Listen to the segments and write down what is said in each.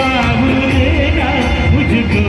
सवाब देगा मुझको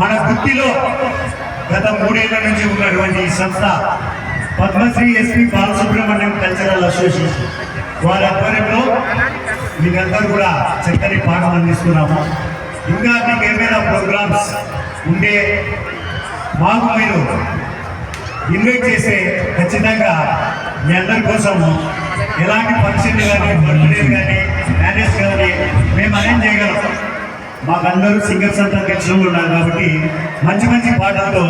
మన గుత్తిలో గత మూడేళ్ళ నుంచి ఉన్నటువంటి ఈ సంస్థ Padmashri SP Balasubrahmanyam cultural association వారి ఆధ్వర్యంలో మీకందరూ కూడా చక్కని పాఠం అందిస్తున్నాము. ఇంకా మీకు ఏమైనా ప్రోగ్రామ్స్ ఉండే మాకు మీరు ఇన్వైట్ చేస్తే ఖచ్చితంగా మీ అందరి కోసం ఎలాంటి ఫంక్షన్ కానీ బర్త్డే కానీ మాకందరూ సింగర్స్ అంతా తెలిసిన ఉన్నారు కాబట్టి మంచి మంచి పాటలతో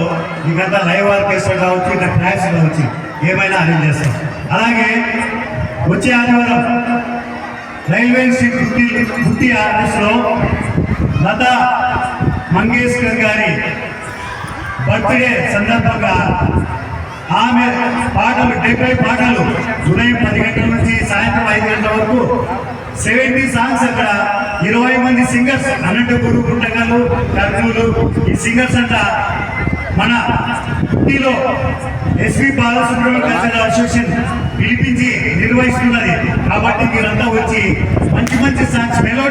మీకంతా లైవ్ ఆర్కెస్ట్రా కావచ్చు ఇంకా ట్రాక్స్ కావచ్చు ఏమైనా అరేంజ్ చేస్తాం. అలాగే వచ్చే ఆదివారం రైల్వే స్ట్రీట్ గుత్తి గుత్తి ఆఫీస్లో లతా మంగేష్కర్ గారి బర్త్డే సందర్భంగా ఆమె పాటలు డెబ్బై పాటలు ఉదయం పది గంటల సాయంత్రం ఐదు గంటల వరకు సెవెంటీ సాంగ్స్ అక్కడ. ఇరవై మంది సింగర్స్ అనంతపురం గుంటగలు కర్నూలు. ఈ సింగర్స్ అంట మన ఊటీలో ఎస్వి బాలసుబ్రహ్మణ్య కల్చరల్ అసోసియేషన్ పిలిపించి నిర్వహిస్తున్నది. కాబట్టి మీరంతా వచ్చి మంచి మంచి సాంగ్స్ మెలో